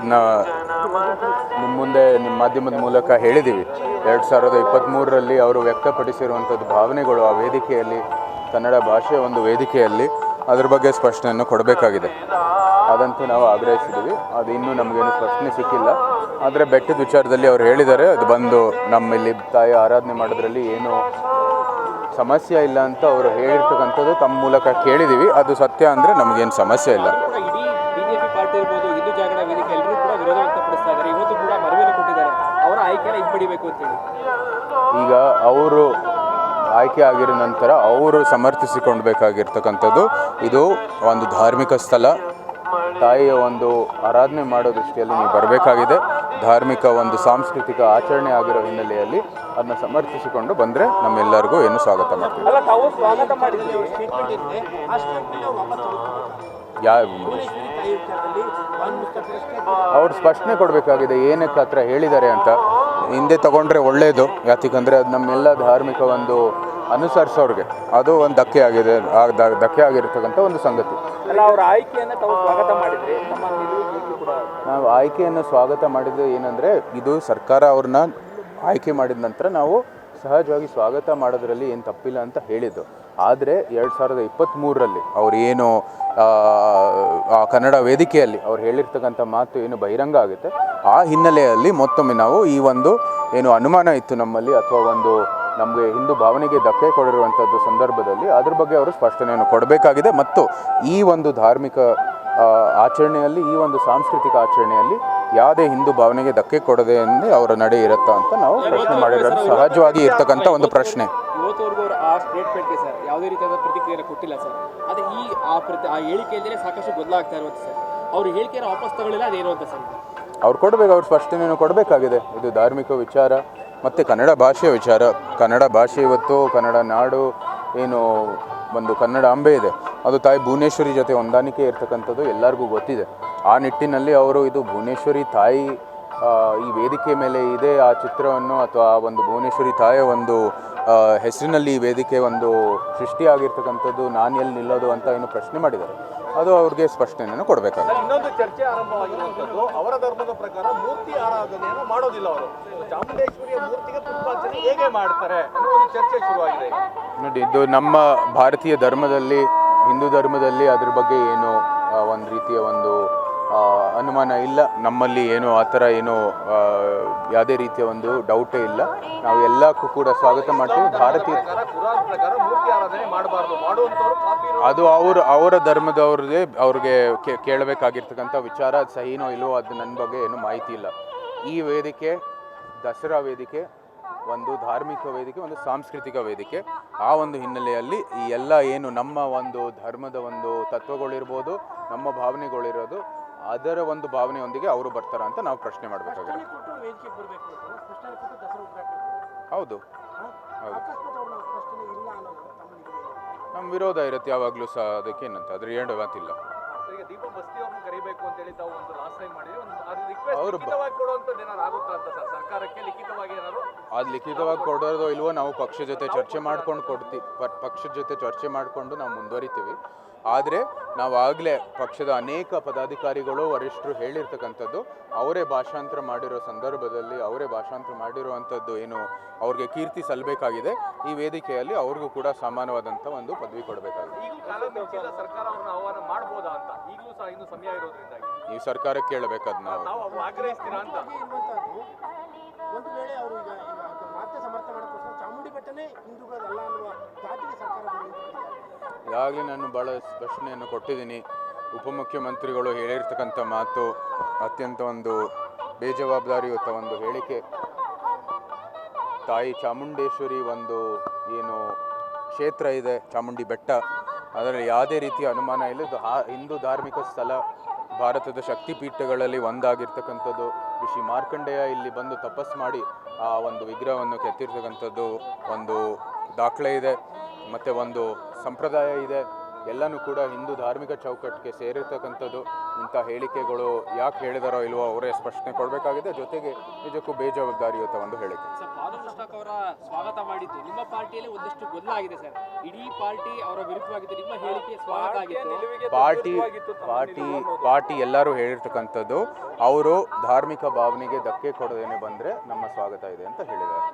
ಅದನ್ನ ನಿಮ್ಮ ಮುಂದೆ ನಿಮ್ಮ ಮಾಧ್ಯಮದ ಮೂಲಕ ಹೇಳಿದ್ದೀವಿ ಎರಡು ಸಾವಿರದ ಇಪ್ಪತ್ತ್ಮೂರರಲ್ಲಿ ಅವರು ವ್ಯಕ್ತಪಡಿಸಿರುವಂಥದ್ದು ಭಾವನೆಗಳು ಆ ವೇದಿಕೆಯಲ್ಲಿ, ಕನ್ನಡ ಭಾಷೆಯ ಒಂದು ವೇದಿಕೆಯಲ್ಲಿ ಅದ್ರ ಬಗ್ಗೆ ಸ್ಪಷ್ಟನೆಯನ್ನು ಕೊಡಬೇಕಾಗಿದೆ. ಅದಂತೂ ನಾವು ಆಗ್ರಹಿಸಿದ್ದೀವಿ ಅದು ಇನ್ನೂ ನಮಗೇನು ಸ್ಪಷ್ಟನೆ ಸಿಕ್ಕಿಲ್ಲ. ಆದರೆ ಬೆಟ್ಟದ ವಿಚಾರದಲ್ಲಿ ಅವ್ರು ಹೇಳಿದ್ದಾರೆ, ಅದು ಬಂದು ನಮ್ಮಲ್ಲಿ ತಾಯಿ ಆರಾಧನೆ ಮಾಡೋದ್ರಲ್ಲಿ ಏನು ಸಮಸ್ಯೆ ಇಲ್ಲ ಅಂತ ಅವರು ಹೇಳಿರ್ತಕ್ಕಂಥದ್ದು ತಮ್ಮ ಮೂಲಕ ಕೇಳಿದ್ದೀವಿ ಅದು ಸತ್ಯ ಅಂದರೆ ನಮಗೇನು ಸಮಸ್ಯೆ ಇಲ್ಲ. ಅಂತೇಳಿ ಈಗ ಅವರು ಆಯ್ಕೆ ಆಗಿರೋ ನಂತರ ಅವರು ಸಮರ್ಥಿಸಿಕೊಳ್ಬೇಕಾಗಿರ್ತಕ್ಕಂಥದ್ದು ಇದು ಒಂದು ಧಾರ್ಮಿಕ ಸ್ಥಳ. ತಾಯಿಯ ಒಂದು ಆರಾಧನೆ ಮಾಡೋ ದೃಷ್ಟಿಯಲ್ಲಿ ನೀವು ಬರಬೇಕಾಗಿದೆ. ಧಾರ್ಮಿಕ ಒಂದು ಸಾಂಸ್ಕೃತಿಕ ಆಚರಣೆ ಆಗಿರೋ ಹಿನ್ನೆಲೆಯಲ್ಲಿ ಅದನ್ನ ಸಮರ್ಥಿಸಿಕೊಂಡು ಬಂದರೆ ನಮ್ಮೆಲ್ಲರಿಗೂ ಏನು ಸ್ವಾಗತ ಮಾಡ್ತೀವಿ. ಯಾವ ಅವ್ರು ಸ್ಪಷ್ಟನೆ ಕೊಡಬೇಕಾಗಿದೆ ಏನಕ್ಕೆ ಹತ್ರ ಹೇಳಿದ್ದಾರೆ ಅಂತ. ಹಿಂದೆ ತಗೊಂಡ್ರೆ ಒಳ್ಳೆಯದು ಯಾತಿಕಂದರೆ ಅದು ನಮ್ಮೆಲ್ಲ ಧಾರ್ಮಿಕ ಒಂದು ಅನುಸರಿಸೋರಿಗೆ ಅದು ಒಂದು ಧಕ್ಕೆ ಆಗಿದೆ ಆ ದ- ಧಕ್ಕೆ ಆಗಿರ್ತಕ್ಕಂಥ ಒಂದು ಸಂಗತಿ. ಅಲ್ಲ ಅವರ ಆಯ್ಕೆಯನ್ನು ತಾವು ಸ್ವಾಗತ ಮಾಡಿದ್ರಿ. ನಮ್ಮ ಕೂಡ. ನಾವು ಆಯ್ಕೆಯನ್ನು ಸ್ವಾಗತ ಮಾಡಿದ್ದು ಏನಂದರೆ ಇದು ಸರ್ಕಾರ ಅವ್ರನ್ನ ಆಯ್ಕೆ ಮಾಡಿದ ನಂತರ ನಾವು ಸಹಜವಾಗಿ ಸ್ವಾಗತ ಮಾಡೋದ್ರಲ್ಲಿ ಏನು ತಪ್ಪಿಲ್ಲ ಅಂತ ಹೇಳಿದ್ದು. ಆದರೆ ಎರಡು ಸಾವಿರದ ಇಪ್ಪತ್ತ್ಮೂರರಲ್ಲಿ ಅವ್ರು ಏನು ಆ, ಕನ್ನಡ ವೇದಿಕೆಯಲ್ಲಿ ಅವ್ರು ಹೇಳಿರ್ತಕ್ಕಂಥ ಮಾತು ಏನು ಬಹಿರಂಗ ಆಗುತ್ತೆ ಆ ಹಿನ್ನೆಲೆಯಲ್ಲಿ ಮತ್ತೊಮ್ಮೆ ನಾವು ಈ ಒಂದು ಏನು ಅನುಮಾನ ಇತ್ತು ನಮ್ಮಲ್ಲಿ ಅಥವಾ ಒಂದು ನಮಗೆ ಹಿಂದೂ ಭಾವನೆಗೆ ಧಕ್ಕೆ ಕೊಡಿರುವಂಥದ್ದು ಸಂದರ್ಭದಲ್ಲಿ ಅದ್ರ ಬಗ್ಗೆ ಅವರು ಸ್ಪಷ್ಟನೆಯನ್ನು ಕೊಡಬೇಕಾಗಿದೆ. ಮತ್ತು ಈ ಒಂದು ಧಾರ್ಮಿಕ ಆಚರಣೆಯಲ್ಲಿ ಈ ಒಂದು ಸಾಂಸ್ಕೃತಿಕ ಆಚರಣೆಯಲ್ಲಿ ಯಾವುದೇ ಹಿಂದೂ ಭಾವನೆಗೆ ಧಕ್ಕೆ ಕೊಡದೆ ಎಂದೇ ಅವರ ನಡೆ ಇರುತ್ತಾ ಅಂತ ನಾವು ಪ್ರಶ್ನೆ ಮಾಡಿರೋದು ಸಹಜವಾಗಿ ಇರ್ತಕ್ಕಂಥ ಒಂದು ಪ್ರಶ್ನೆ. ಆ ಸ್ಟೇಟ್ಮೆಂಟ್ಗೆ ಸರ್, ಯಾವುದೇ ರೀತಿಯಾದ ಪ್ರತಿಕ್ರಿಯೆ ಕೊಟ್ಟಿಲ್ಲ ಸರ್. ಅದೇ ಈ ಆ ಪ್ರತಿ ಆ ಹೇಳಿಕೆಯಿಂದಲೇ ಸಾಕಷ್ಟು ಬದಲಾಗ್ತಾ ಇರುವಂತೆ ಸರ್. ಅವ್ರ ಹೇಳಿಕೆಯನ್ನು ವಾಪಸ್ ತಗೊಳ್ಳಿಲ್ಲ, ಅದೇನು ಅಂತ ಸರ್? ಅವ್ರು ಕೊಡಬೇಕು, ಅವ್ರು ಸ್ಪಷ್ಟನೆಯನ್ನು ಕೊಡಬೇಕಾಗಿದೆ. ಇದು ಧಾರ್ಮಿಕ ವಿಚಾರ, ಮತ್ತು ಕನ್ನಡ ಭಾಷೆಯ ವಿಚಾರ. ಕನ್ನಡ ಭಾಷೆ ಇವತ್ತು, ಕನ್ನಡ ನಾಡು, ಏನು, ಒಂದು ಕನ್ನಡ ಅಂಬೆ ಇದೆ. ಅದು ತಾಯಿ ಭುವನೇಶ್ವರಿ ಜೊತೆ ಹೊಂದಾಣಿಕೆ ಇರ್ತಕ್ಕಂಥದ್ದು ಎಲ್ಲರಿಗೂ ಗೊತ್ತಿದೆ. ಆ ನಿಟ್ಟಿನಲ್ಲಿ ಅವರು ಇದು ಭುವನೇಶ್ವರಿ ತಾಯಿ ಈ ವೇದಿಕೆ ಮೇಲೆ ಇದೆ ಆ ಚಿತ್ರವನ್ನು ಅಥವಾ ಆ ಒಂದು ಭುವನೇಶ್ವರಿ ತಾಯಿಯ ಒಂದು ಹೆಸರಿನಲ್ಲಿ ಈ ವೇದಿಕೆ ಒಂದು ಸೃಷ್ಟಿಯಾಗಿರ್ತಕ್ಕಂಥದ್ದು ನಾನು ಎಲ್ಲಿ ನಿಲ್ಲೋದು ಅಂತ ಏನು ಪ್ರಶ್ನೆ ಮಾಡಿದ್ದಾರೆ. ಅದು ಅವ್ರಿಗೆ ಸ್ಪಷ್ಟನೆಯನ್ನು ಕೊಡಬೇಕಾಗುತ್ತೆ. ಇನ್ನೊಂದು ಚರ್ಚೆ ಆರಂಭವಾಗಿರುವಂಥದ್ದು ಅವರ ಧರ್ಮದ ಪ್ರಕಾರ ಮೂರ್ತಿ ಆರಾಧನೆಯನ್ನು ಮಾಡೋದಿಲ್ಲ ಅವರು. ಚಾಮುಂಡೇಶ್ವರಿಯ ಮೂರ್ತಿಗೆ ಪುಷ್ಪಾರ್ಚನೆ ಹೇಗೆ ಮಾಡ್ತಾರೆ ಅನ್ನೋ ಒಂದು ಚರ್ಚೆ ಶುರುವಾಗಿದೆ. ನೋಡಿ ಇದು ನಮ್ಮ ಭಾರತೀಯ ಧರ್ಮದಲ್ಲಿ ಹಿಂದೂ ಧರ್ಮದಲ್ಲಿ ಅದ್ರ ಬಗ್ಗೆ ಏನು ಒಂದು ರೀತಿಯ ಒಂದು ಅನುಮಾನ ಇಲ್ಲ. ನಮ್ಮಲ್ಲಿ ಏನು ಆ ಥರ ಏನು ಯಾವುದೇ ರೀತಿಯ ಒಂದು ಡೌಟೇ ಇಲ್ಲ. ನಾವು ಎಲ್ಲಕ್ಕೂ ಕೂಡ ಸ್ವಾಗತ ಮಾಡ್ತೀವಿ. ಭಾರತೀಯ ಅದು ಅವ್ರ, ಅವರ ಧರ್ಮದವ್ರಿಗೆ ಅವ್ರಿಗೆ ಕೇಳಬೇಕಾಗಿರ್ತಕ್ಕಂಥ ವಿಚಾರ, ಸಹಿನೋ ಇಲ್ವೋ ಅದು ನನ್ನ ಬಗ್ಗೆ ಏನು ಮಾಹಿತಿ ಇಲ್ಲ. ಈ ವೇದಿಕೆ, ದಸರಾ ವೇದಿಕೆ, ಒಂದು ಧಾರ್ಮಿಕ ವೇದಿಕೆ, ಒಂದು ಸಾಂಸ್ಕೃತಿಕ ವೇದಿಕೆ, ಆ ಒಂದು ಹಿನ್ನೆಲೆಯಲ್ಲಿ ಈ ಎಲ್ಲ ಏನು ನಮ್ಮ ಒಂದು ಧರ್ಮದ ಒಂದು ತತ್ವಗಳಿರ್ಬೋದು, ನಮ್ಮ ಭಾವನೆಗಳಿರೋದು ಅದರ ಒಂದು ಭಾವನೆಯೊಂದಿಗೆ ಅವರು ಬರ್ತಾರ ಅಂತ ನಾವು ಪ್ರಶ್ನೆ ಮಾಡಬೇಕಾಗಿದೆ. ವೇದಿಕೆ ಬರಬೇಕು ಸ್ಪಷ್ಟನೆ ಕೊಟ್ಟು ದಸರಾ ಉದ್ಘಾಟನೆ ಹೌದು. ಹೌದು. ಅಕಸ್ಮಾತ್ ಅವ್ರು ನಾವು ಸ್ಪಷ್ಟನೆ ಇಲ್ಲ ಅನ್ನೋದು ತಮ್ಮ ನಿಲುವೇನು? ನಮ್ಮ ವಿರೋಧ ಇರುತ್ತೆ ಯಾವಾಗಲೂ ಸಹ ಅದಕ್ಕೆ ಏನಂತ ಅದ್ರ ಏನು ಮಾತಿಲ್ಲ. ಅವ್ರು ಅದು ಲಿಖಿತವಾಗಿ ಕೊಡೋದೋ ಇಲ್ವೋ ನಾವು ಪಕ್ಷದ ಜೊತೆ ಚರ್ಚೆ ಮಾಡ್ಕೊಂಡು ಕೊಡ್ತೀವಿ ಪಕ್ಷದ ಜೊತೆ ಚರ್ಚೆ ಮಾಡಿಕೊಂಡು ನಾವು ಮುಂದುವರಿತೀವಿ. ಆದರೆ ನಾವು ಆಗಲೇ ಪಕ್ಷದ ಅನೇಕ ಪದಾಧಿಕಾರಿಗಳು ವರಿಷ್ಠರು ಹೇಳಿರ್ತಕ್ಕಂಥದ್ದು ಅವರೇ ಭಾಷಾಂತರ ಮಾಡಿರೋ ಸಂದರ್ಭದಲ್ಲಿ ಅವರೇ ಭಾಷಾಂತರ ಮಾಡಿರುವಂಥದ್ದು ಏನು ಅವ್ರಿಗೆ ಕೀರ್ತಿ ಸಲ್ಲಬೇಕಾಗಿದೆ ಈ ವೇದಿಕೆಯಲ್ಲಿ ಅವ್ರಿಗೂ ಕೂಡ ಸಮಾನವಾದಂಥ ಒಂದು ಪದವಿ ಕೊಡಬೇಕಾಗಿದೆ. ಈ ಸರ್ಕಾರಕ್ಕೆ ಕೇಳಬೇಕಾದ್ ನಾವು. ಒಂದು ವೇಳೆ ಅವರು ಈಗ ಈಗ ಅದು ಮತ್ತೆ ಸಮರ್ಥ ಮಾಡೋಕ್ಕೋಸ್ಕರ ಚಾಮುಂಡಿ ಬೆಟ್ಟನೇ ಹಿಂದೂಗಳಲ್ಲ ಅನ್ನುವ ದಾಟಿಗೆ ಸರ್ಕಾರ ಬಂದಿದೆ ಈಗಾಗಲೇ ನಾನು ಭಾಳ ಸ್ಪಷ್ಟನೆಯನ್ನು ಕೊಟ್ಟಿದ್ದೀನಿ. ಉಪಮುಖ್ಯಮಂತ್ರಿಗಳು ಹೇಳಿರ್ತಕ್ಕಂಥ ಮಾತು ಅತ್ಯಂತ ಒಂದು ಬೇಜವಾಬ್ದಾರಿಯುತ ಒಂದು ಹೇಳಿಕೆ. ತಾಯಿ ಚಾಮುಂಡೇಶ್ವರಿ ಒಂದು ಏನು ಕ್ಷೇತ್ರ ಇದೆ ಚಾಮುಂಡಿ ಬೆಟ್ಟ. ಅದರಲ್ಲಿ ಯಾವುದೇ ರೀತಿಯ ಅನುಮಾನ ಇಲ್ಲ. ಇದು ಹಾ ಹಿಂದೂ ಧಾರ್ಮಿಕ ಸ್ಥಳ. ಭಾರತದ ಶಕ್ತಿಪೀಠಗಳಲ್ಲಿ ಒಂದಾಗಿರ್ತಕ್ಕಂಥದ್ದು. ಋಷಿ ಮಾರ್ಕಂಡೇಯ ಇಲ್ಲಿ ಬಂದು ತಪಸ್ ಮಾಡಿ ಆ ಒಂದು ವಿಗ್ರಹವನ್ನು ಕೆತ್ತಿರ್ತಕ್ಕಂಥದ್ದು ಒಂದು ದಾಖಲೆ ಇದೆ. ಮತ್ತು ಒಂದು ಸಂಪ್ರದಾಯ ಇದೆ. ಎಲ್ಲನೂ ಕೂಡ ಹಿಂದೂ ಧಾರ್ಮಿಕ ಚೌಕಟ್ಟಿಗೆ ಸೇರಿರ್ತಕ್ಕಂಥದ್ದು ಇಂಥ ಹೇಳಿಕೆಗಳು ಯಾಕೆ ಹೇಳಿದಾರೋ ಇಲ್ವೋ ಅವರೇ ಸ್ಪಷ್ಟನೆ ಕೊಡಬೇಕಾಗಿದೆ. ಜೊತೆಗೆ ನಿಜಕ್ಕೂ ಬೇಜವಾಬ್ದಾರಿಯುತ ಒಂದು ಹೇಳಿಕೆ. ಅವರ ಸ್ವಾಗತ ಮಾಡಿದ್ದು ನಿಮ್ಮ ಪಾರ್ಟಿಯಲ್ಲಿ ಒಂದಷ್ಟು ಸರ್. ಇಡೀ ಪಾರ್ಟಿ ಅವರ ವಿರುದ್ಧವಾಗಿತ್ತು ನಿಮ್ಮ ಹೇಳಿಕೆ ಸ್ವಾಗತ ಆಗಿತ್ತು. ಪಾರ್ಟಿ ಪಾರ್ಟಿ ಪಾರ್ಟಿ ಎಲ್ಲರೂ ಹೇಳಿರ್ತಕ್ಕಂಥದ್ದು ಅವರು ಧಾರ್ಮಿಕ ಭಾವನೆಗೆ ಧಕ್ಕೆ ಕೊಡದೇನೆ ಬಂದರೆ ನಮ್ಮ ಸ್ವಾಗತ ಇದೆ ಅಂತ ಹೇಳಿದ್ದಾರೆ.